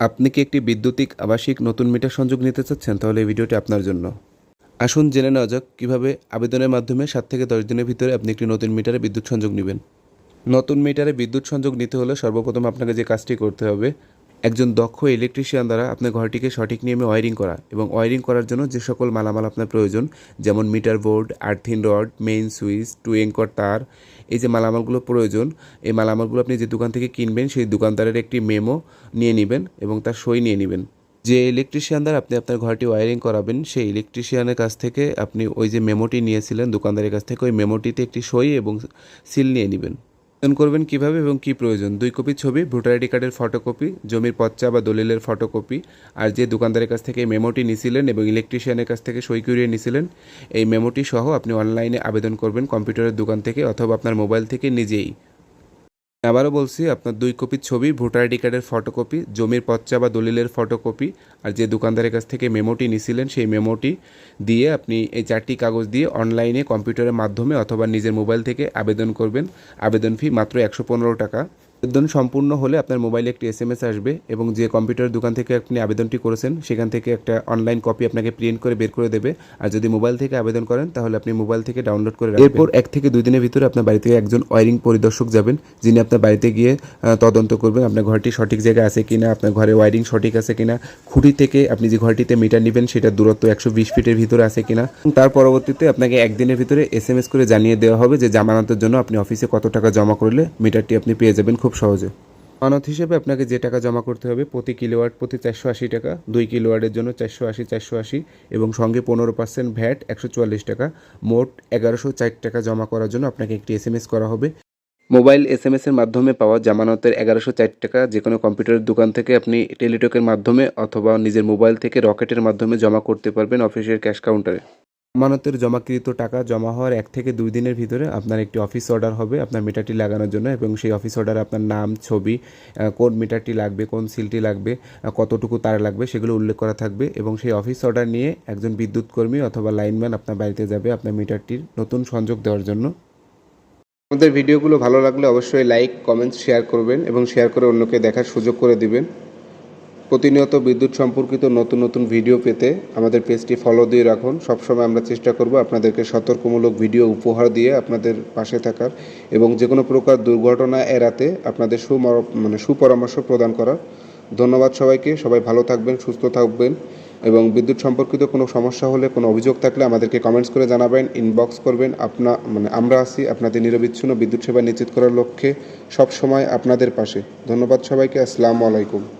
আপনি কি একটি বিদ্যুতিক আবাসিক নতুন মিটার সংযোগ নিতে চাচ্ছেন? তাহলে এই ভিডিওটি আপনার জন্য। আসুন জেনে নেওয়া যাক কীভাবে আবেদনের মাধ্যমে সাত থেকে দশ দিনের ভিতরে আপনি একটি নতুন মিটারে বিদ্যুৎ সংযোগ নেবেন। নতুন মিটারে বিদ্যুৎ সংযোগ নিতে হলে সর্বপ্রথম আপনাকে যে কাজটি করতে হবে একজন দক্ষ ইলেকট্রিশিয়ান দ্বারা আপনার ঘরটিকে সঠিক নিয়মে ওয়ারিং করা এবং ওয়ারিং করার জন্য যে সকল মালামাল আপনার প্রয়োজন, যেমন meter board earthing rod main switch two Anchor তার এই যে মালামালগুলো প্রয়োজন, এই মালামালগুলো আপনি যে দোকান থেকে কিনবেন, সেই দোকানদারের একটি মেমো নিয়ে নেবেন এবং তার সই নিয়ে নেবেন। যে ইলেকট্রিশিয়ান দ্বারা আপনি আপনার ঘরটি ওয়ারিং করাবেন, সেই ইলেকট্রিশিয়ানের কাছ থেকে আপনি ওই যে মেমোটি নিয়েছিলেন, দোকানদারের কাছ থেকে ওই মেমোটিতে একটি সই এবং সিল নিয়ে নেবেন। আবেদন করবেন কীভাবে এবং কি প্রয়োজন? দুই কপি ছবি, ভোটার আইডি কার্ডের ফটোকপি, জমির পচ্চা বা দলিলের ফটোকপি, আর যে দোকানদারের কাছ থেকে মেমোটি নিছিলেন এবং ইলেকট্রিশিয়ানের কাছ থেকে সই করিয়ে নিছিলেন, এই মেমোটি সহ আপনি অনলাইনে আবেদন করবেন কম্পিউটারের দোকান থেকে অথবা আপনার মোবাইল থেকে নিজেই। আবারও বলছি, আপনার দুই কপি ছবি, ভোটার আইডি কার্ডের ফটোকপি, জমির পচ্চা বা দলিলের ফটোকপি, আর যে দোকানদারের কাছ থেকে মেমোটি নিছিলেন সেই মেমোটি দিয়ে আপনি এই চারটি কাগজ দিয়ে অনলাইনে কম্পিউটারের মাধ্যমে অথবা নিজের মোবাইল থেকে আবেদন করবেন। আবেদন ফি মাত্র একশো পনেরো টাকা। আবেদন সম্পূর্ণ হলে আপনার মোবাইলে একটি এস এম এস আসবে এবং যে কম্পিউটার দোকান থেকে আপনি আবেদনটি করেছেন, সেখান থেকে একটা অনলাইন কপি আপনাকে প্রিন্ট করে বের করে দেবে। আর যদি মোবাইল থেকে আবেদন করেন, তাহলে আপনি মোবাইল থেকে ডাউনলোড করে এরপর এক থেকে দুই দিনের ভিতরে আপনার বাড়ি থেকে একজন ওয়ারিং পরিদর্শক যাবেন, যিনি আপনার বাড়িতে গিয়ে তদন্ত করবেন আপনার ঘরটি সঠিক জায়গায় আছে কিনা, আপনার ঘরে ওয়ারিং সঠিক আছে কিনা, খুঁটি থেকে আপনি যে ঘরটিতে মিটার নেবেন সেটার দূরত্ব একশো বিশ ফিটের ভিতরে আছে কিনা। তার পরবর্তীতে আপনাকে একদিনের ভিতরে এস করে জানিয়ে দেওয়া হবে যে জামানতের জন্য আপনি অফিসে কত টাকা জমা করলে মিটারটি আপনি পেয়ে যাবেন। খুব সহজে। মানত হিসেবে আপনাকে যে টাকা জমা করতে হবে, প্রতি কিলোওয়াট প্রতি চারশো আশি টাকা, দুই কিলোওয়াটের জন্য চারশো আশি চারশো আশি এবং সঙ্গে পনেরো পার্সেন্ট ভ্যাট একশো চুয়াল্লিশ টাকা। মোট এগারোশো চার টাকা জমা করার জন্য আপনাকে একটি এস এম এস করা হবে। মোবাইল এস এম এর মাধ্যমে পাওয়া জামানতের এগারোশো চার টাকা যে কোনো কম্পিউটারের দোকান থেকে আপনি টেলিটকের মাধ্যমে অথবা নিজের মোবাইল থেকে রকেটের মাধ্যমে জমা করতে পারবেন অফিসের ক্যাশ কাউন্টারে। আমানতের জমাকৃত টাকা জমা হওয়ার এক থেকে দুই দিনের ভিতরে আপনার একটি অফিস অর্ডার হবে আপনার মিটারটি লাগানোর জন্য এবং সেই অফিস অর্ডারে আপনার নাম, ছবি কোন মিটারটি লাগবে, কোন সিলটি লাগবে কতটুকু তার লাগবে সেগুলো উল্লেখ করা থাকবে এবং সেই অফিস অর্ডার নিয়ে একজন বিদ্যুৎ কর্মী অথবা লাইনম্যান আপনার বাড়িতে যাবে আপনার মিটারটির নতুন সংযোগ দেওয়ার জন্য। আমাদের ভিডিওগুলো ভালো লাগলে অবশ্যই লাইক কমেন্টস শেয়ার করবেন এবং শেয়ার করে অন্যকে দেখার সুযোগ করে দিবেন। প্রতিনিয়ত বিদ্যুৎ সম্পর্কিত নতুন নতুন ভিডিও পেতে আমাদের পেজটি ফলো দিয়ে রাখুন। সবসময় আমরা চেষ্টা করব আপনাদেরকে সতর্কমূলক ভিডিও উপহার দিয়ে আপনাদের পাশে থাকার এবং যে কোনো প্রকার দুর্ঘটনা এড়াতে আপনাদের সুমর মানে সুপরামর্শ প্রদান করার। ধন্যবাদ সবাইকে, সবাই ভালো থাকবেন, সুস্থ থাকবেন এবং বিদ্যুৎ সম্পর্কিত কোনো সমস্যা হলে, কোনো অভিযোগ থাকলে আমাদেরকে কমেন্টস করে জানাবেন ইনবক্স করবেন। আপনা মানে আমরা আছি আপনাদের নিরবিচ্ছিন্ন বিদ্যুৎ সেবা নিশ্চিত করার লক্ষ্যে সব সময় আপনাদের পাশে। ধন্যবাদ সবাইকে, আসসালামু আলাইকুম।